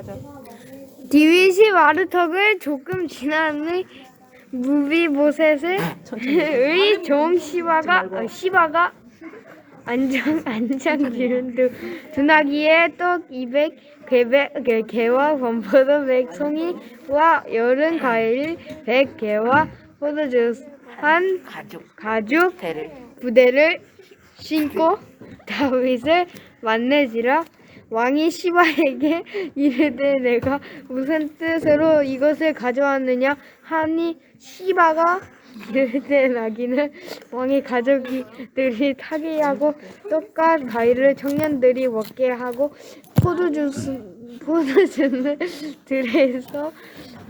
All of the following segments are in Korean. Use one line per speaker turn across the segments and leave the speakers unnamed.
가자.
디윗이 마르턱을 조금 지난 후 무비보셋의 좀 시바가 어, 시바가 안장 안장 두 두나기에 떡200 개배 개, 개와 범퍼도 100송이와 여름 과일 100개와 포도주 한
가족
가죽
대를.
부대를 신고 다윗을 만내지라 왕이 시바에게 이르되 내가 무슨 뜻으로 이것을 가져왔느냐? 하니 시바가 이르되 나기는 왕의 가족들이 타게 하고 떡과 과일을 청년들이 먹게 하고 포도주스 포도주는 들에서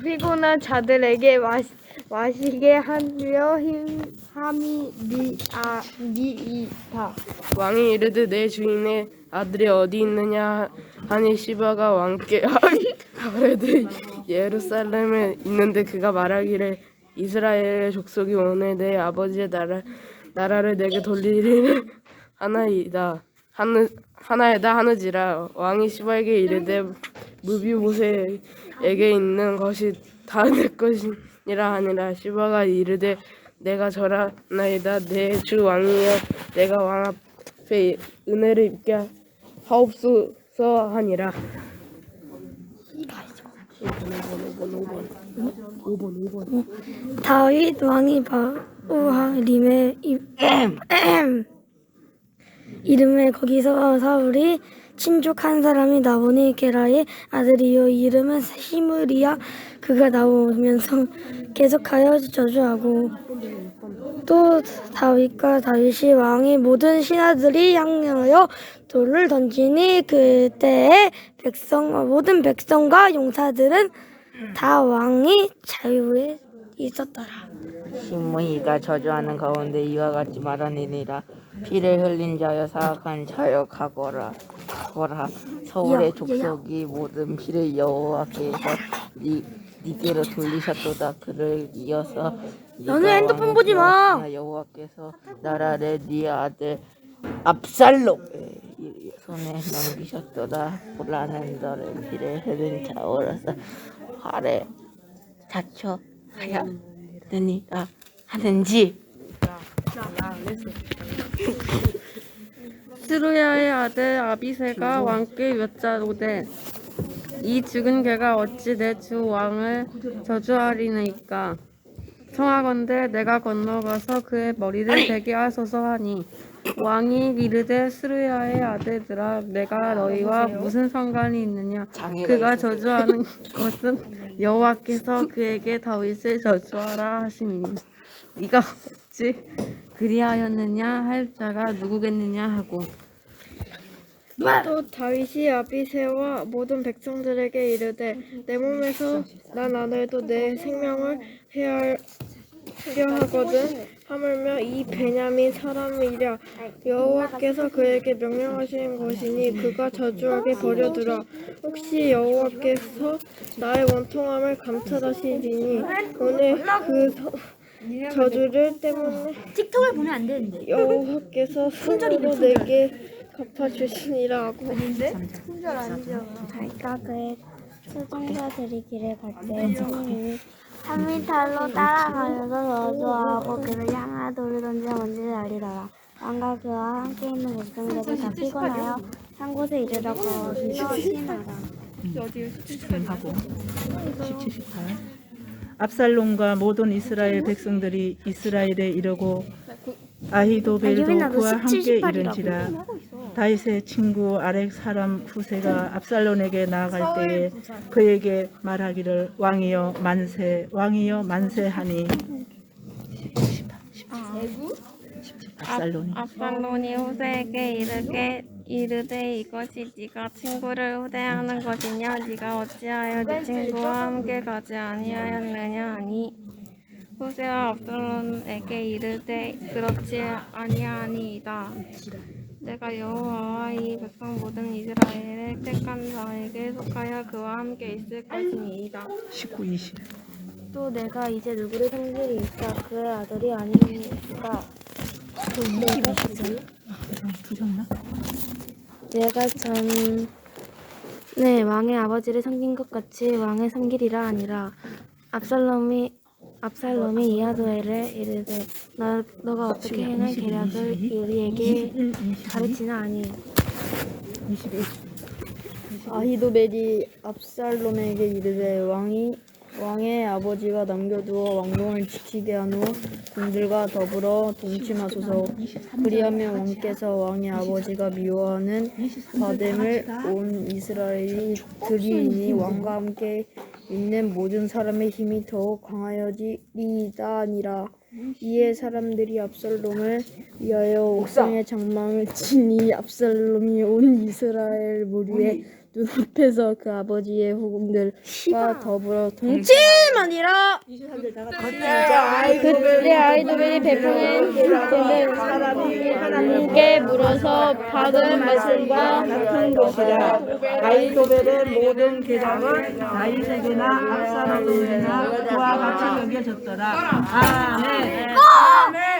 피곤한 자들에게 마시, 마시게 하려 힘 함이 니아 니이다.
왕이 이르되 내 주인의 아들이 어디 있느냐 하니 시바가 왕께 가르되 예루살렘에 있는데 그가 말하기를 이스라엘의 족속이 오늘 내 아버지의 나라 나라를 내게 돌리리는 하나이다 하느 하나이다 하느지라 왕이 시바에게 이르되 무비보세에게 있는 것이 다 내 것이니 라 하니라. 시바가 이르되 내가 절하나이다. 내 주 왕이여 내가 왕 앞에 은혜를 입게 하옵소서 하니라. 5번 5번 5번 5번
다윗 왕이 바우하림의 이름에 거기서 사울이 친족 한 사람이 나오니 게라의 아들이요 이름은 시므리야. 그가 나오면서 계속하여 저주하고 또 다윗과 다윗이 왕의 모든 신하들이 향하여 돌을 던지니 그때에 백성 모든 백성과 용사들은 다 왕이 자유에 있었더라.
시므이가 저주하는 가운데 이와 같이 말하니라 피를 흘린 자여 사악한 자여 가거라 가거라. 서울의 족속이 모든 피를 여호와께서 니 니께로 돌리셨도다. 그를 이어서
너는 핸드폰 보지 마.
여호와께서 나라를 네 아들 압살롬의 손에 넘기셨도다. 보라는 너를 피를 흘린 자오로서 활에 자처 하였느니라 하는지.
스루야의 아들 아비세가 왕께 여짜오되 이 죽은 개가 어찌 내 주 왕을 저주하리니까 청하건대 내가 건너가서 그의 머리를 베게 하소서 하니 왕이 이르되 스루야의 아들들아 내가 너희와 무슨 상관이 있느냐? 그가 저주하는 것은 여호와께서 그에게 다윗을 저주하라 하시니 네가 어찌 그리하였느냐? 할 자가 누구겠느냐? 하고.
또 다윗이 아비새와 모든 백성들에게 이르되 내 몸에서 난 아들도 내 생명을 해하려 하거든? 하물며 이 베냐민 사람이랴. 여호와께서 그에게 명령하신 것이니 그가 저주하게 버려두라. 혹시 여호와께서 나의 원통함을 감찰하시리니 오늘 그 서- 저주를 때문에
틱톡을 보면 안 되는데.
여호와께서 손으로 내게 갚아주시니라 하고
그러니까 그의 수종자들이 길을 갈때 성령이 한미탈로 따라가면서 저주하고 그를 향하여 돌을 던져 뭔지를 알리더라. 왕과 그와 함께 있는 백성들이 다 피곤하여 한 곳에 이르러 거기서 쉬나라.
하고 17, 18 압살롬과 모든 이스라엘 백성들이 이스라엘에 이르고 아히도벨도
유빈아, 너
그와
17,
함께
18 이라고.
이른지라 다윗의 친구 아렉 사람 후세가 압살롬에게 나아갈 때에 그에게 말하기를 왕이여 만세 왕이여 만세하니. 18, 17 압살롬이.
압살론이 후세에게 이르게 이르되 이것이 네가 친구를 후대하는 것이냐? 네가 어찌하여 네 친구와 함께 가지 아니하였느냐? 하니 후세와 압살론에게 이르되 그렇지 아니하니이다 내가 여호와와 이 백성 모든 이스라엘의 택한 자에게 속하여 그와 함께 있을 것이니이다.
19, 20
또 내가 이제 누구를 섬기리까 그의 아들이 아니니까
두졌나?
내가 전 네, 왕의 아버지를 섬긴 것 같이 왕을 섬기리라 아니라. 압살롬이 압살롬이 이하도엘에 이르되 너, 너가 어떻게 행할 계략을 우리에게
21, 22,
가르치나 아니?
21.
아히도벨이 압살롬에게 이르되 왕이 왕의 아버지가 남겨두어 왕궁을 지키게 한 후 군들과 더불어 동침하소서. 그리하면 왕께서 왕의 아버지가 미워하는 바뎀을 온 이스라엘이 들이니 왕과 함께 있는 모든 사람의 힘이 더욱 강하여지리이다 아니라. 이에 사람들이 압살롬을 위하여 옥상에 장망을 치니 압살롬이 온 이스라엘 무리의 눈앞에서 그 아버지의 후궁들과 더불어 동침하니라. 그때 아이도벨이 베푸는 그들 하나님께 물어서 받은 말씀과
같은 것이라. 아이도벨의 모든 계략은 다윗에게나 압살롬에게나 그와 같이 여겨졌더라. 아멘